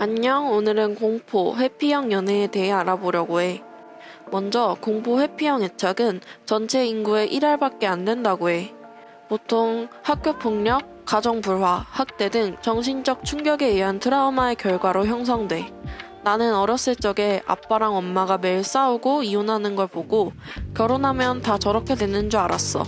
안녕, 오늘은 공포, 회피형 연애에 대해 알아보려고 해. 먼저 공포 회피형 애착은 전체 인구의 1할밖에 안 된다고 해. 보통 학교 폭력, 가정 불화, 학대 등 정신적 충격에 의한 트라우마의 결과로 형성돼. 나는 어렸을 적에 아빠랑 엄마가 매일 싸우고 이혼하는 걸 보고 결혼하면 다 저렇게 되는 줄 알았어.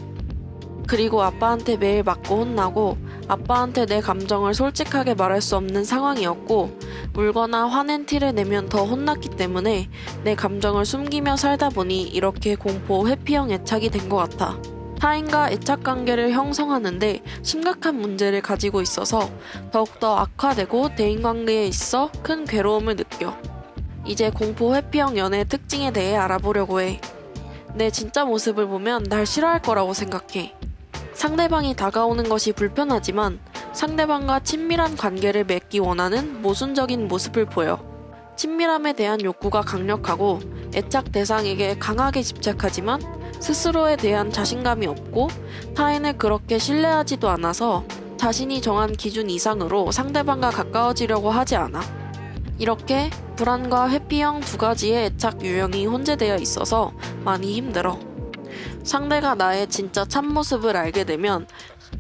그리고 아빠한테 매일 맞고 혼나고 아빠한테 내 감정을 솔직하게 말할 수 없는 상황이었고 울거나 화낸 티를 내면 더 혼났기 때문에 내 감정을 숨기며 살다 보니 이렇게 공포 회피형 애착이 된 것 같아. 타인과 애착 관계를 형성하는데 심각한 문제를 가지고 있어서 더욱더 악화되고 대인 관계에 있어 큰 괴로움을 느껴. 이제 공포 회피형 연애의 특징에 대해 알아보려고 해. 내 진짜 모습을 보면 날 싫어할 거라고 생각해. 상대방이 다가오는 것이 불편하지만 상대방과 친밀한 관계를 맺기 원하는 모순적인 모습을 보여. 친밀함에 대한 욕구가 강력하고 애착 대상에게 강하게 집착하지만 스스로에 대한 자신감이 없고 타인을 그렇게 신뢰하지도 않아서 자신이 정한 기준 이상으로 상대방과 가까워지려고 하지 않아. 이렇게 불안과 회피형 두 가지의 애착 유형이 혼재되어 있어서 많이 힘들어. 상대가 나의 진짜 참모습을 알게 되면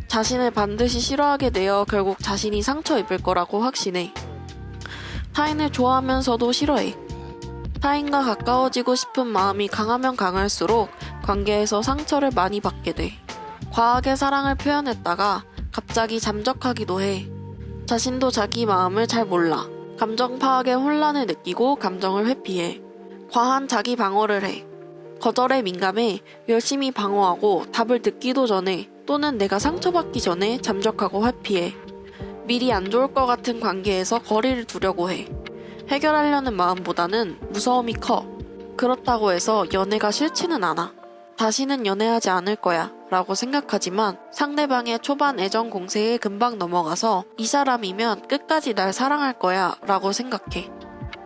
자신을 반드시 싫어하게 되어 결국 자신이 상처 입을 거라고 확신해. 타인을 좋아하면서도 싫어해. 타인과 가까워지고 싶은 마음이 강하면 강할수록 관계에서 상처를 많이 받게 돼. 과하게 사랑을 표현했다가 갑자기 잠적하기도 해. 자신도 자기 마음을 잘 몰라. 감정 파악에 혼란을 느끼고 감정을 회피해. 과한 자기 방어를 해. 거절에 민감해 열심히 방어하고 답을 듣기도 전에 또는 내가 상처받기 전에 잠적하고 회피해. 미리 안 좋을 것 같은 관계에서 거리를 두려고 해. 해결하려는 마음보다는 무서움이 커. 그렇다고 해서 연애가 싫지는 않아. 다시는 연애하지 않을 거야. 라고 생각하지만 상대방의 초반 애정 공세에 금방 넘어가서 이 사람이면 끝까지 날 사랑할 거야. 라고 생각해.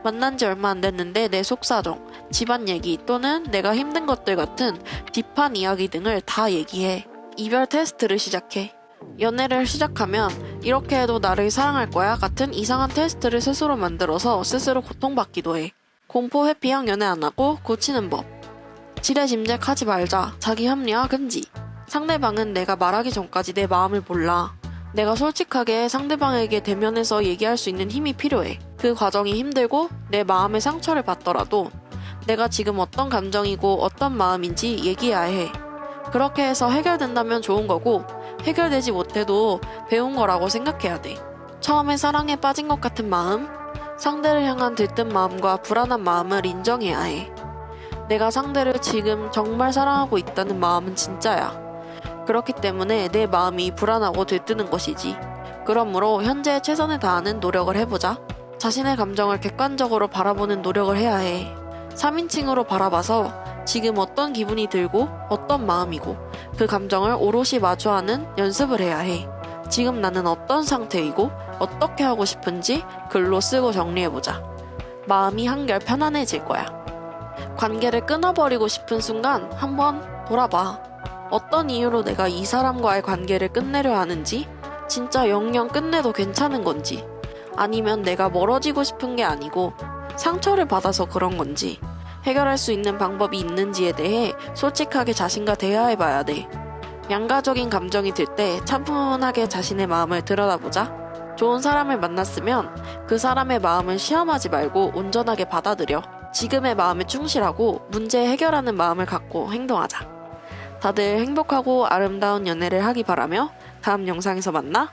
만난 지 얼마 안 됐는데 내 속사정, 집안 얘기 또는 내가 힘든 것들 같은 딥한 이야기 등을 다 얘기해. 이별 테스트를 시작해. 연애를 시작하면 이렇게 해도 나를 사랑할 거야 같은 이상한 테스트를 스스로 만들어서 스스로 고통받기도 해. 공포 회피형 연애 안 하고 고치는 법. 지레짐작하지 말자. 자기 합리화 금지. 상대방은 내가 말하기 전까지 내 마음을 몰라. 내가 솔직하게 상대방에게 대면해서 얘기할 수 있는 힘이 필요해. 그 과정이 힘들고 내 마음의 상처를 받더라도 내가 지금 어떤 감정이고 어떤 마음인지 얘기해야 해. 그렇게 해서 해결된다면 좋은 거고 해결되지 못해도 배운 거라고 생각해야 돼. 처음에 사랑에 빠진 것 같은 마음, 상대를 향한 들뜬 마음과 불안한 마음을 인정해야 해. 내가 상대를 지금 정말 사랑하고 있다는 마음은 진짜야. 그렇기 때문에 내 마음이 불안하고 들뜨는 것이지. 그러므로 현재 최선을 다하는 노력을 해보자. 자신의 감정을 객관적으로 바라보는 노력을 해야 해. 3인칭으로 바라봐서 지금 어떤 기분이 들고 어떤 마음이고 그 감정을 오롯이 마주하는 연습을 해야 해. 지금 나는 어떤 상태이고 어떻게 하고 싶은지 글로 쓰고 정리해보자. 마음이 한결 편안해질 거야. 관계를 끊어버리고 싶은 순간 한번 돌아봐. 어떤 이유로 내가 이 사람과의 관계를 끝내려 하는지, 진짜 영영 끝내도 괜찮은 건지, 아니면 내가 멀어지고 싶은 게 아니고 상처를 받아서 그런 건지, 해결할 수 있는 방법이 있는지에 대해 솔직하게 자신과 대화해 봐야 돼. 양가적인 감정이 들 때 차분하게 자신의 마음을 들여다보자. 좋은 사람을 만났으면 그 사람의 마음을 시험하지 말고 온전하게 받아들여. 지금의 마음에 충실하고 문제 해결하는 마음을 갖고 행동하자. 다들 행복하고 아름다운 연애를 하기 바라며 다음 영상에서 만나.